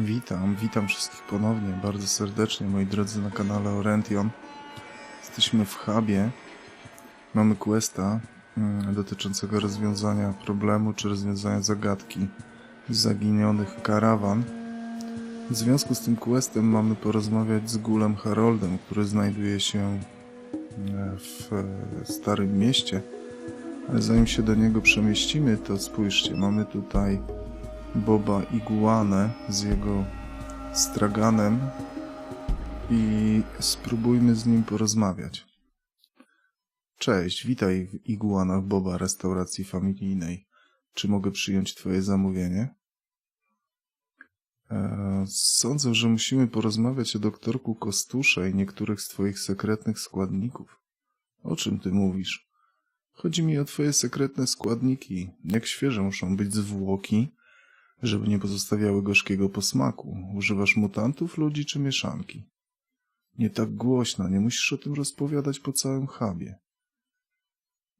Witam, witam wszystkich ponownie bardzo serdecznie, moi drodzy, na kanale Oriention. Jesteśmy w hubie. Mamy questa mm, dotyczącego rozwiązania problemu czy rozwiązania zagadki zaginionych karawan. W związku z tym questem mamy porozmawiać z Gulem Haroldem, który znajduje się e, w e, Starym Mieście. Ale zanim się do niego przemieścimy, to spójrzcie, mamy tutaj Boba Iguanę z jego straganem i spróbujmy z nim porozmawiać. Cześć, witaj w Iguanach Boba restauracji familijnej. Czy mogę przyjąć twoje zamówienie? Eee, sądzę, że musimy porozmawiać o doktorku Kostusze i niektórych z twoich sekretnych składników. O czym ty mówisz? Chodzi mi o twoje sekretne składniki. Jak świeże muszą być zwłoki, żeby nie pozostawiały gorzkiego posmaku. Używasz mutantów, ludzi czy mieszanki? Nie tak głośno, nie musisz o tym rozpowiadać po całym hubie.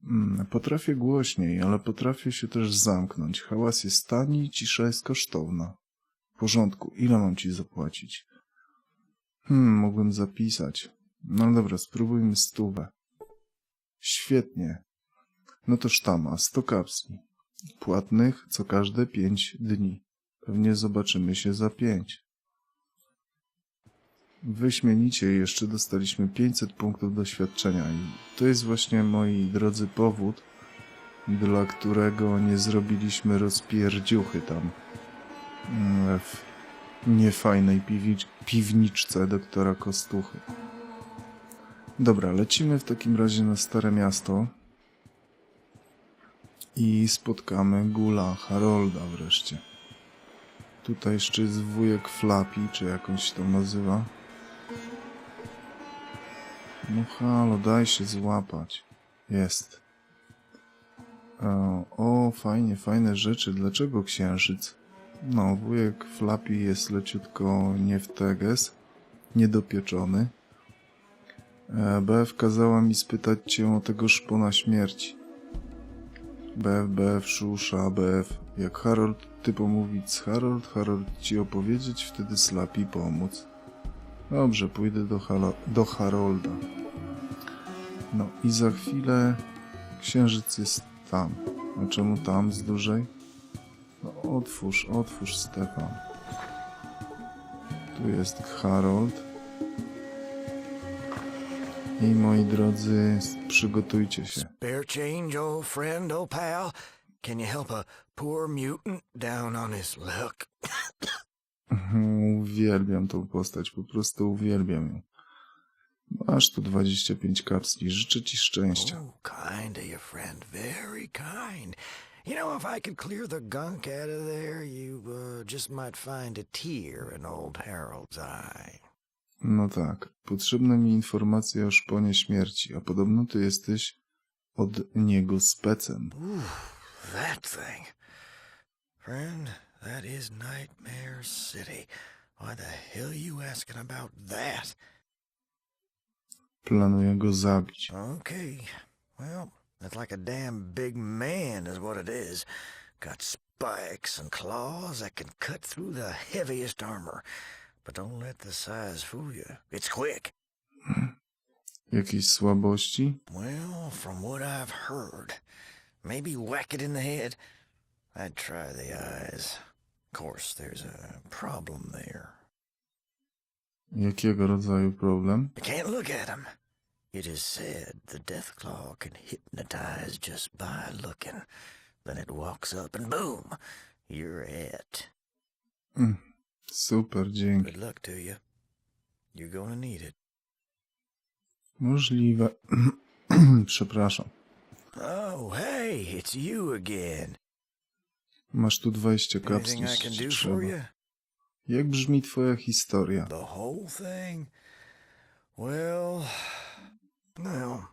Mm, potrafię głośniej, ale potrafię się też zamknąć. Hałas jest tani i cisza jest kosztowna. W porządku, ile mam ci zapłacić? Hmm, mógłbym zapisać. No dobra, spróbujmy stówę. Świetnie. No to sztama, sto kapsli. Płatnych co każde pięć dni. Pewnie zobaczymy się za pięć. Wyśmienicie jeszcze dostaliśmy 500 punktów doświadczenia i to jest właśnie, moi drodzy, powód, dla którego nie zrobiliśmy rozpierdziuchy tam mm, w niefajnej piwniczce doktora Kostuchy. Dobra, lecimy w takim razie na Stare Miasto i spotkamy Gula Harolda wreszcie. Tutaj jeszcze jest wujek Flappy, czy jakąś tam nazywa. No halo, daj się złapać. Jest. O, o, fajnie, fajne rzeczy. Dlaczego księżyc? No, wujek Flappy jest leciutko nie w teges, niedopieczony. E, BF kazała mi spytać cię o tego szpona śmierci. BF, BF, szusza, BF. Jak Harold, ty pomówić z Harold, Harold ci opowiedzieć, wtedy Slapi pomóc. Dobrze, pójdę do, Halo, do Harolda. No i za chwilę księżyc jest tam. A czemu tam z dużej? No otwórz, otwórz Stefan. Tu jest Harold. I moi drodzy, przygotujcie się. Spare change, old friend, old pal? Can you help a poor mutant down on his luck? Uwielbiam tą postać, po prostu uwielbiam ją. Masz tu 25 kapsli, życzę ci szczęścia. Oh, kind of you, friend. Very kind. You know, if I could clear the gunk out of there, you uh, just might find a tear in old Harold's eye. No tak, potrzebne mi informacje o szponie śmierci, a podobno ty jesteś od niego specem. Ooh, that thing. Friend, that is Nightmare City. Why the hell you asking about that? Planuję go zabić. Okay. Well, that's like a damn big man is what it is. Got spikes and claws that can cut through the heaviest armor. But don't let the size fool you. It's quick. Jakieś słabości? Well, from what I've heard, maybe whack it in the head. I'd try the eyes. Of course, there's a problem there. Jakiego rodzaju problem? You can't look at him. It is said the death claw can hypnotize just by looking. Then it walks up and boom, you're it. Mm, super, dzięki. Good luck to you. You're gonna need it. Możliwe. Przepraszam. Oh, hey, it's you again. Masz tu 20 kapsli, jeśli trzeba. Jak brzmi twoja historia? The whole thing? Well, well,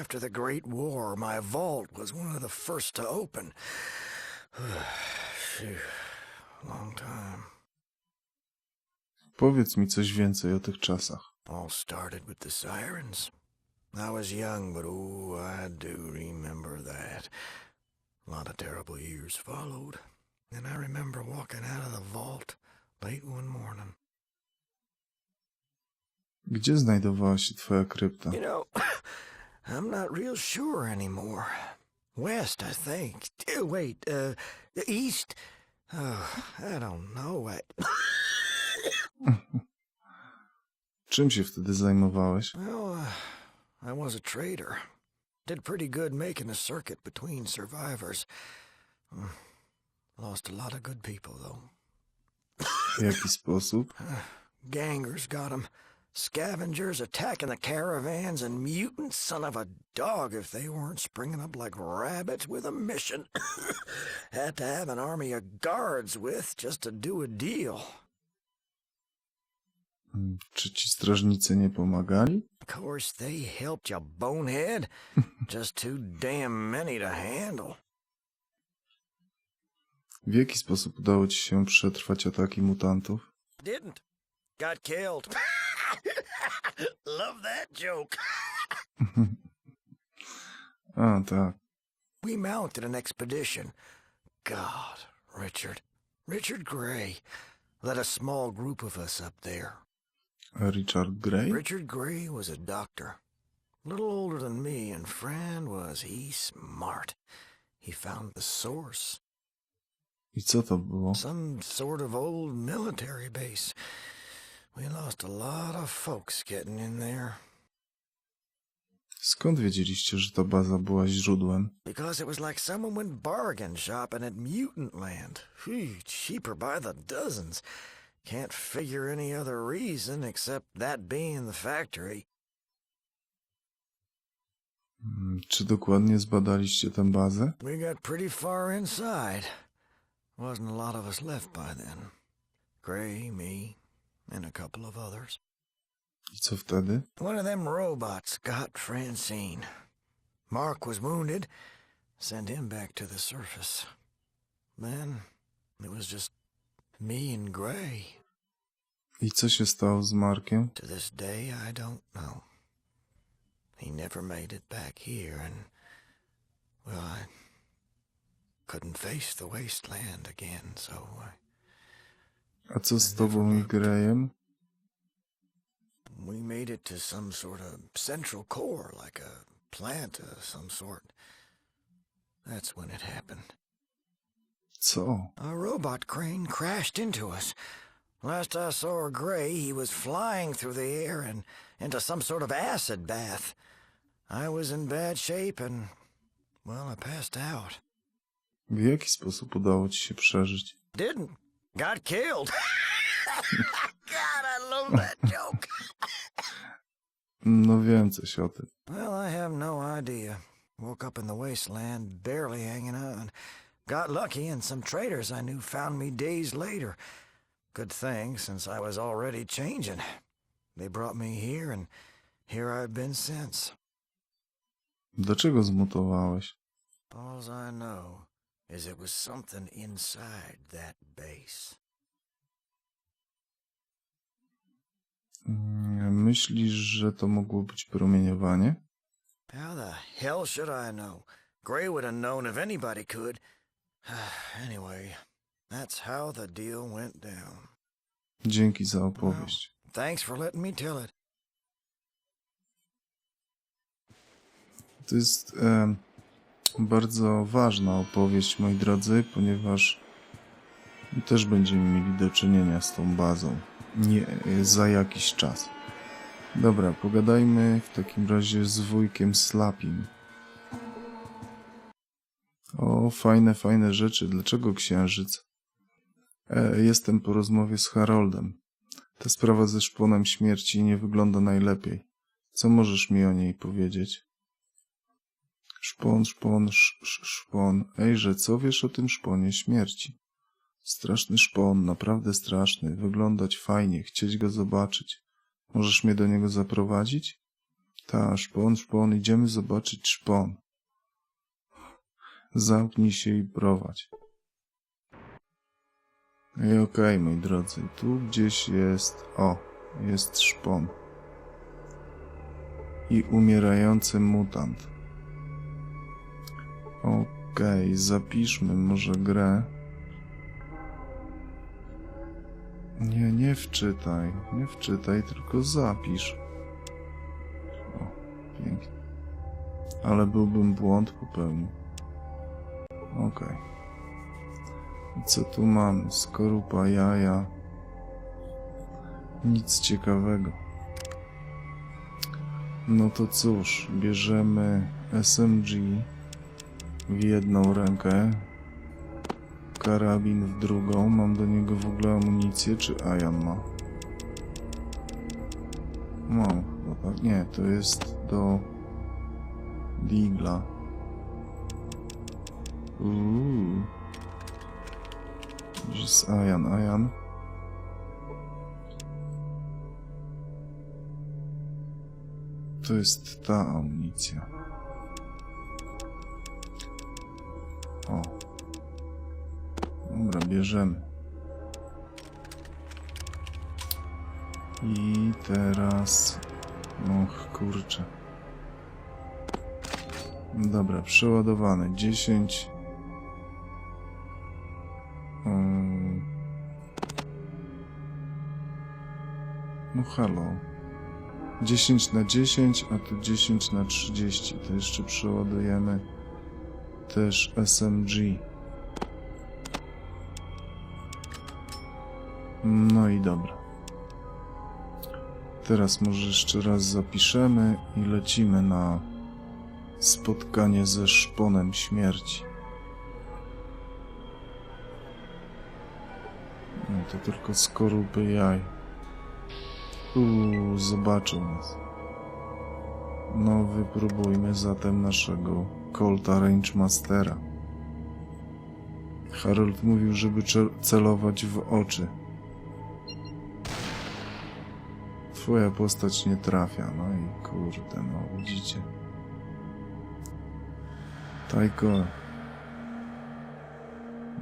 after the Great War, my vault was one of the first to open. Long time. Powiedz mi coś więcej o tych czasach. All started with the sirens. I was young, but oh, I do remember that. A lot of terrible years followed. And I remember walking out of the vault late one morning. Gdzie znajdowała się twoja krypta? You know, I'm not real sure anymore. West, I think. Wait, uh, east? Oh, I don't know. I, Czym się wtedy zajmowałeś? well, uh, I was a trader. Did pretty good making a circuit between survivors. Mm, Lost a lot of good people, though. W jaki sposób? Gangers got 'em. Scavengers attacking the caravans, and mutant son of a dog if they weren't springing up like rabbits with a mission. Had to have an army of guards with just to do a deal. Czy ci strażnicy nie pomagali? Of course, they helped you, bonehead. just too damn many to handle. W jaki sposób udało ci się przetrwać ataki mutantów? Didn't. Got killed. Love that joke. A, tak. We mounted an expedition. God, Richard. Richard Gray led a small group of us up there. Richard Gray? Richard Gray was a doctor. A little older than me, and friend was he smart. He found the source. I co to było? Some sort of old military base. We lost a lot of folks getting in there. Skąd wiedzieliście, że ta baza była źródłem? Because it was like someone went bargain shopping at Mutant Land. Phew, cheaper by the dozens. Can't figure any other reason except that being the factory. Mm, Czy dokładnie zbadaliście tę bazę? We got pretty far inside. Wasn't a lot of us left by then. Gray, me, and a couple of others. I co wtedy? One of them robots got Francine. Mark was wounded. Sent him back to the surface. Then it was just me and Gray. I co się stało z Markiem? To this day, I don't know. He never made it back here, and, well, I couldn't face the wasteland again, so I, A co z tobą i Grayem? we made it to some sort of central core, like a plant of some sort. That's when it happened. Co? A robot crane crashed into us. Last I saw Gray, he was flying through the air and into some sort of acid bath. I was in bad shape and, well, I passed out. W jaki sposób udało ci się przeżyć? Didn't. Got killed. God, I love that joke. No wiem coś o tym. Well, I have no idea. Woke up in the wasteland, barely hanging on. Got lucky, and some traders I knew found me days later. Good thing, since I was already changing. They brought me here, and here I've been since. Dlaczego zmutowałeś? All I know is it was something inside that base. Mm, Myślisz, że to mogło być promieniowanie? How the hell should I know? Gray would have known if anybody could. anyway, that's how the deal went down. Dzięki za opowieść. Thanks for letting me tell it. To jest em, bardzo ważna opowieść, moi drodzy, ponieważ też będziemy mieli do czynienia z tą bazą. Nie za jakiś czas. Dobra, pogadajmy w takim razie z wujkiem Slapim. O, fajne, fajne rzeczy. Dlaczego księżyc? E, jestem po rozmowie z Haroldem. Ta sprawa ze szponem śmierci nie wygląda najlepiej. Co możesz mi o niej powiedzieć? Szpon, szpon, sz, sz, szpon. Ejże, co wiesz o tym szponie śmierci? Straszny szpon, naprawdę straszny. Wyglądać fajnie, chcieć go zobaczyć. Możesz mnie do niego zaprowadzić? Ta, szpon, szpon, idziemy zobaczyć szpon. Zamknij się i prowadź. I okej, moi drodzy, tu gdzieś jest... O, jest szpon. I umierający mutant. Okej, zapiszmy może grę. Nie, nie wczytaj, nie wczytaj, tylko zapisz. O, pięknie. Ale byłbym błąd popełnił. I co tu mamy? Skorupa, jaja. Nic ciekawego. No to cóż, bierzemy SMG w jedną rękę, karabin w drugą. Mam do niego w ogóle amunicję, czy Ajan ma? Mam tak. Nie, to jest do Digla. Uuu. Gdzie jest Ajan? Ajan? To jest ta amunicja. O. Dobra, bierzemy. I teraz... Och, kurczę. Dobra, przeładowane. 10... Ym. No halo. 10 na 10, a tu 10 na 30. To jeszcze przeładujemy też SMG. No i dobra. Teraz może jeszcze raz zapiszemy i lecimy na spotkanie ze szponem śmierci. To tylko skorupy jaj. Uuu, zobaczą nas. No, wypróbujmy zatem naszego Colta Rangemastera. Harold mówił, żeby celować w oczy. Twoja postać nie trafia, no i kurde, no widzicie. Tajko.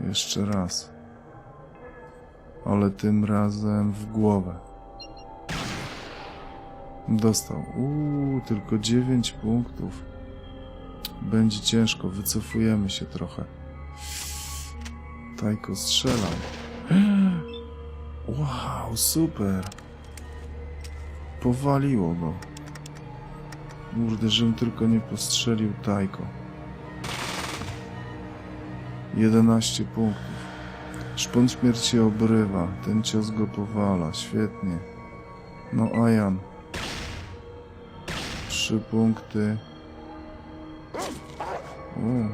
Jeszcze raz. Ale tym razem w głowę. Dostał. Uuu, tylko 9 punktów. Będzie ciężko, wycofujemy się trochę. Tajko strzelał. Wow, super. Powaliło go. Kurde, żebym tylko nie postrzelił Tajko. 11 punktów. Szpon śmierci obrywa. Ten cios go powala. Świetnie. No, Ajan. Trzy punkty. U.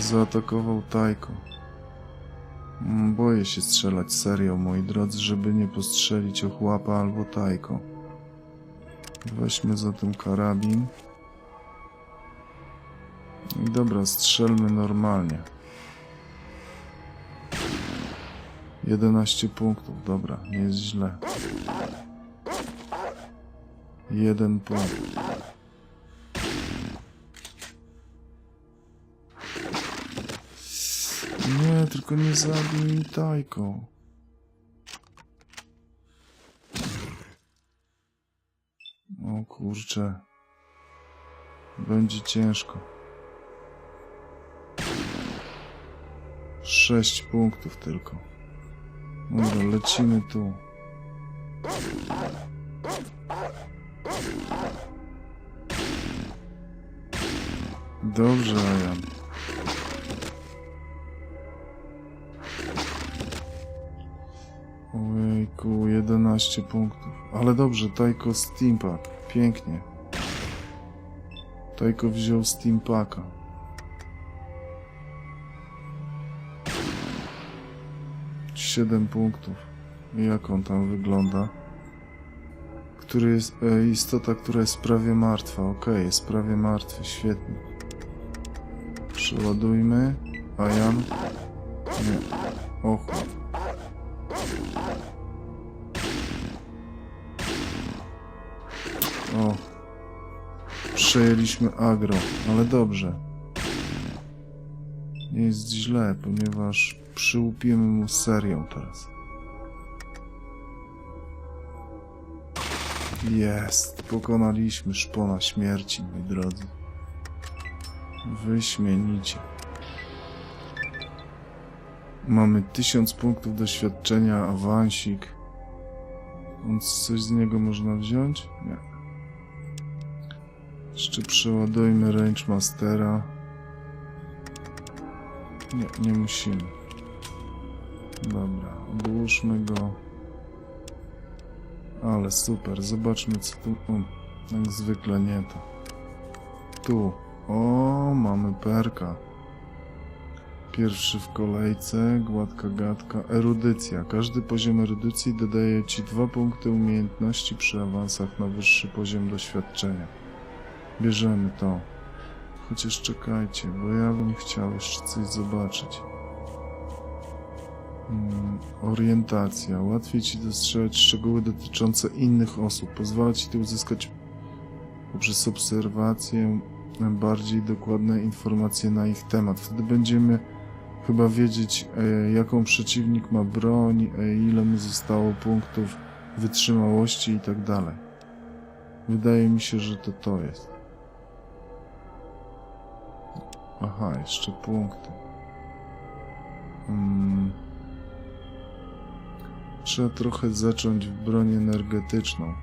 Zaatakował Tajko. Mm, Boję się strzelać serio, moi drodzy, żeby nie postrzelić ochłapa albo Tajko. Weźmy zatem karabin. I dobra, strzelmy normalnie. 11 punktów, dobra, nie jest źle. Jeden punkt. Nie, tylko nie zabij mi tajką. O kurczę. Będzie ciężko. Sześć punktów tylko. Dobra, lecimy tu. Dobrze, Jan. Ojejku, 11 punktów. Ale dobrze, Tajko Steampack. Pięknie. Tajko wziął Steampacka. 7 punktów. Jak on tam wygląda? Który jest, e, istota, która jest prawie martwa. Ok, jest prawie martwy, świetnie. Przeładujmy. A Jan? Nie. Och. O. Przejęliśmy agro, ale dobrze. Nie jest źle, ponieważ przyłupimy mu serią teraz. Jest, pokonaliśmy szpona śmierci, moi drodzy. Wyśmienicie. Mamy 1000 punktów doświadczenia, awansik. Więc coś z niego można wziąć? Nie. Jeszcze przeładujmy Range Mastera. Nie, nie musimy. Dobra, odłóżmy go. Ale super, zobaczmy co tu... O, jak zwykle nie to. Tu. O, mamy perka. Pierwszy w kolejce, gładka gadka, erudycja. Każdy poziom erudycji dodaje ci dwa punkty umiejętności przy awansach na wyższy poziom doświadczenia. Bierzemy to. Chociaż czekajcie, bo ja bym chciał jeszcze coś zobaczyć. Mm, orientacja. Łatwiej ci dostrzegać szczegóły dotyczące innych osób. Pozwala ci to uzyskać poprzez obserwację bardziej dokładne informacje na ich temat. Wtedy będziemy chyba wiedzieć, e, jaką przeciwnik ma broń, e, ile mu zostało punktów wytrzymałości i tak dalej. Wydaje mi się, że to to jest. Aha, jeszcze punkty. Hmm. Trzeba trochę zacząć w broń energetyczną.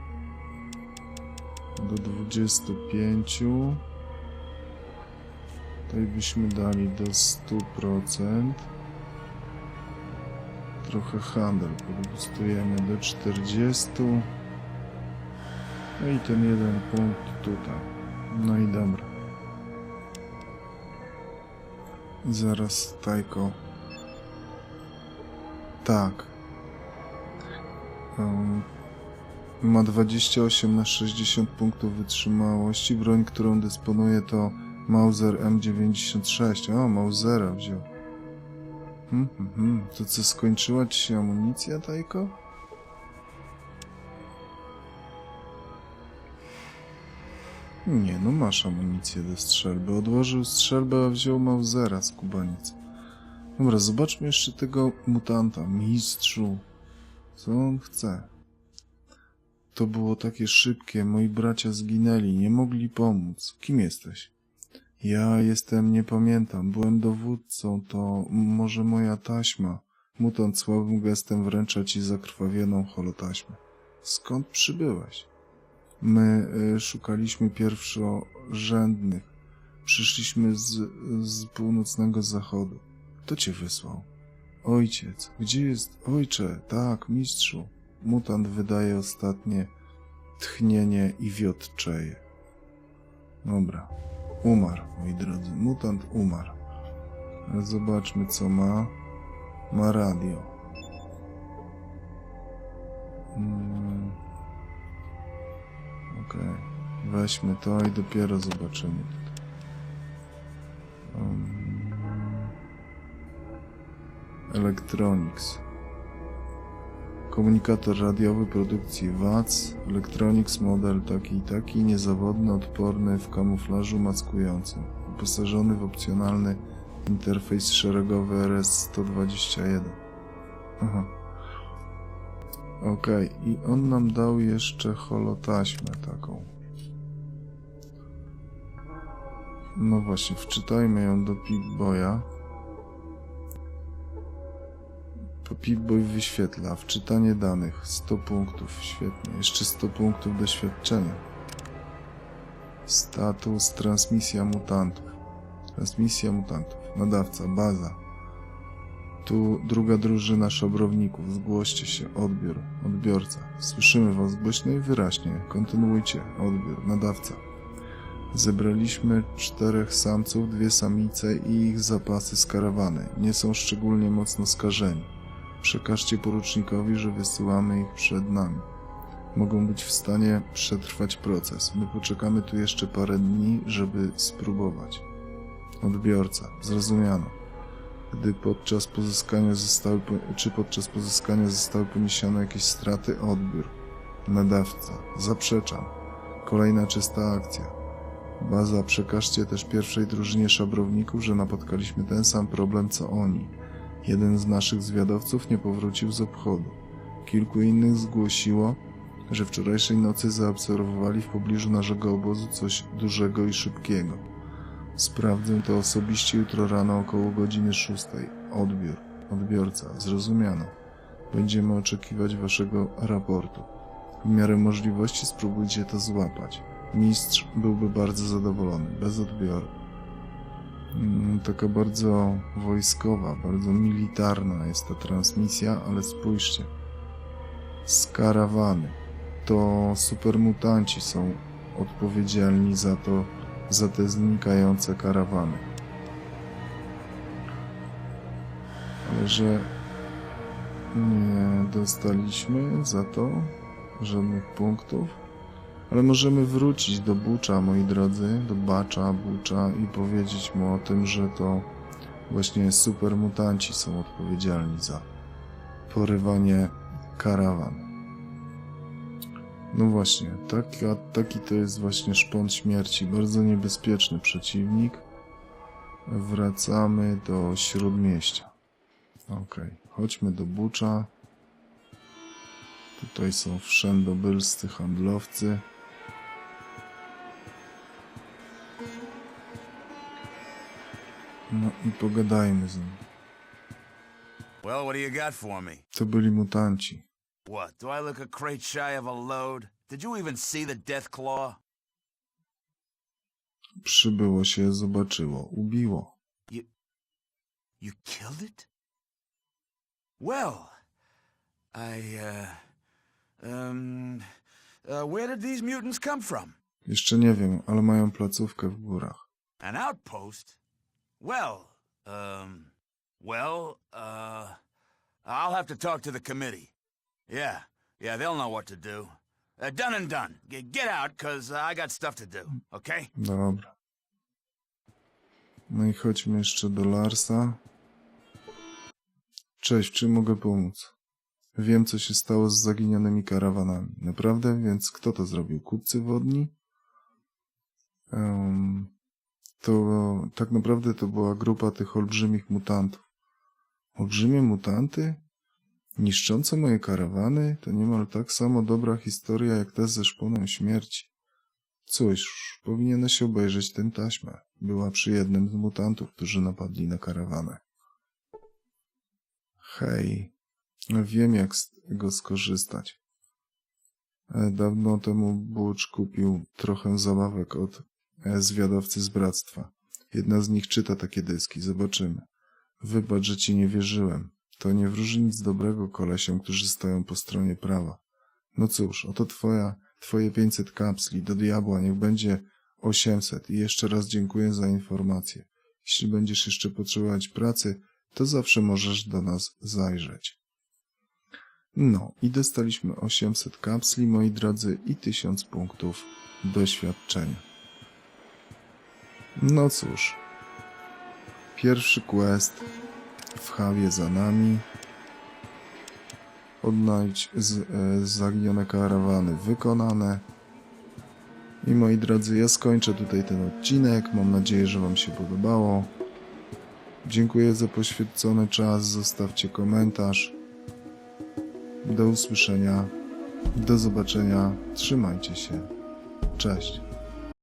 Do 25. Tutaj byśmy dali do 100%. Trochę handel podbustujemy do 40. No i ten jeden punkt tutaj. No i dobra. Zaraz Tajko. Tak. Um, ma 28 na 60 punktów wytrzymałości. Broń, którą dysponuje to Mauser M96. O, Mausera wziął. Hmm, hmm, hmm. To co, skończyła ci się amunicja, Tajko? Nie, no masz amunicję do strzelby. Odłożył strzelbę, a wziął Mausera z kubaniec. Dobra, zobaczmy jeszcze tego mutanta. Mistrzu. Co on chce? To było takie szybkie. Moi bracia zginęli. Nie mogli pomóc. Kim jesteś? Ja jestem, nie pamiętam. Byłem dowódcą. To może moja taśma. Mutant słabym gestem wręcza ci zakrwawioną holotaśmę. Skąd przybyłeś? My y, szukaliśmy pierwszorzędnych. Przyszliśmy z, z północnego zachodu. Kto cię wysłał? Ojciec. Gdzie jest ojcze? Tak, mistrzu. Mutant wydaje ostatnie tchnienie i wiotczeje. Dobra. Umarł, moi drodzy. Mutant umarł. Zobaczmy, co ma. Ma radio. Mm. Okej. Weźmy to i dopiero zobaczymy. Um. Electronics. Komunikator radiowy produkcji WAC, Electronics model taki i taki, niezawodny, odporny w kamuflażu maskującym, wyposażony w opcjonalny interfejs szeregowy RS-121. Aha. Okej, i on nam dał jeszcze holotaśmę taką. No właśnie, wczytajmy ją do Pip-Boya. Pip-Boy wyświetla. Wczytanie danych. 100 punktów. Świetnie. Jeszcze 100 punktów doświadczenia. Status. Transmisja mutantów. Transmisja mutantów. Nadawca. Baza. Tu druga drużyna szabrowników. Zgłoście się. Odbiór. Odbiorca. Słyszymy was głośno i wyraźnie. Kontynuujcie. Odbiór. Nadawca. Zebraliśmy czterech samców, dwie samice i ich zapasy z karawany. Nie są szczególnie mocno skażeni. Przekażcie porucznikowi, że wysyłamy ich przed nami. Mogą być w stanie przetrwać proces. My poczekamy tu jeszcze parę dni, żeby spróbować. Odbiorca. Zrozumiano. Gdy podczas pozyskania zostały, czy podczas pozyskania zostały poniesione jakieś straty, odbiór. Nadawca. Zaprzeczam. Kolejna czysta akcja. Baza, przekażcie też pierwszej drużynie szabrowników, że napotkaliśmy ten sam problem co oni. Jeden z naszych zwiadowców nie powrócił z obchodu. Kilku innych zgłosiło, że wczorajszej nocy zaobserwowali w pobliżu naszego obozu coś dużego i szybkiego. Sprawdzę to osobiście jutro rano około godziny szóstej. Odbiór. odbiorca. Zrozumiano. Będziemy oczekiwać waszego raportu. W miarę możliwości spróbujcie to złapać. Mistrz byłby bardzo zadowolony. Bez odbioru. Mm, Taka bardzo wojskowa, bardzo militarna jest ta transmisja, ale spójrzcie. Z karawany. To supermutanci są odpowiedzialni za to, za te znikające karawany. Ale że nie dostaliśmy za to żadnych punktów. Ale możemy wrócić do Bucza, moi drodzy, do Bacza, Bucza i powiedzieć mu o tym, że to właśnie supermutanci są odpowiedzialni za porywanie karawan. No właśnie, taka, taki to jest właśnie szpon śmierci, bardzo niebezpieczny przeciwnik. Wracamy do śródmieścia. Okej, chodźmy do Bucza. Tutaj są wszędobylscy handlowcy. No i pogadajmy z me? To byli mutanci. What, do I look a crate shy of a load? Did you even see the death claw? Przybyło się, zobaczyło, ubiło. You killed it? Well, I, uh, um, uh, where did these mutants come from? Jeszcze nie wiem, ale mają placówkę w górach. An outpost? Well, um, well, uh, I'll have to talk to the committee. Yeah, yeah, they'll know what to do. Uh, done and done. G- get out, cause I got stuff to do, okay? Dobra. No i chodźmy jeszcze do Larsa. Cześć, w czym mogę pomóc? Wiem, co się stało z zaginionymi karawanami. Naprawdę? Więc kto to zrobił? Kupcy wodni? Em, to tak naprawdę to była grupa tych olbrzymich mutantów. Olbrzymie mutanty? Niszczące moje karawany? To niemal tak samo dobra historia jak ta ze szponem śmierci. Cóż, powinieneś obejrzeć tę taśmę. Była przy jednym z mutantów, którzy napadli na karawanę. Hej, wiem jak z tego skorzystać. Dawno temu Butch kupił trochę zabawek od e, zwiadowcy z bractwa. Jedna z nich czyta takie dyski, zobaczymy. Wybacz, że ci nie wierzyłem. To nie wróży nic dobrego kolesiom, którzy stoją po stronie prawa. No cóż, oto twoja, twoje 500 kapsli, do diabła niech będzie 800 i jeszcze raz dziękuję za informację. Jeśli będziesz jeszcze potrzebować pracy, to zawsze możesz do nas zajrzeć. No i dostaliśmy 800 kapsli, moi drodzy, i 1000 punktów doświadczenia. No cóż, pierwszy quest w Hawie za nami. Odnajdź z, e, zaginione karawany wykonane. I moi drodzy, ja skończę tutaj ten odcinek. Mam nadzieję, że Wam się podobało. Dziękuję za poświęcony czas. Zostawcie komentarz. Do usłyszenia. Do zobaczenia. Trzymajcie się. Cześć.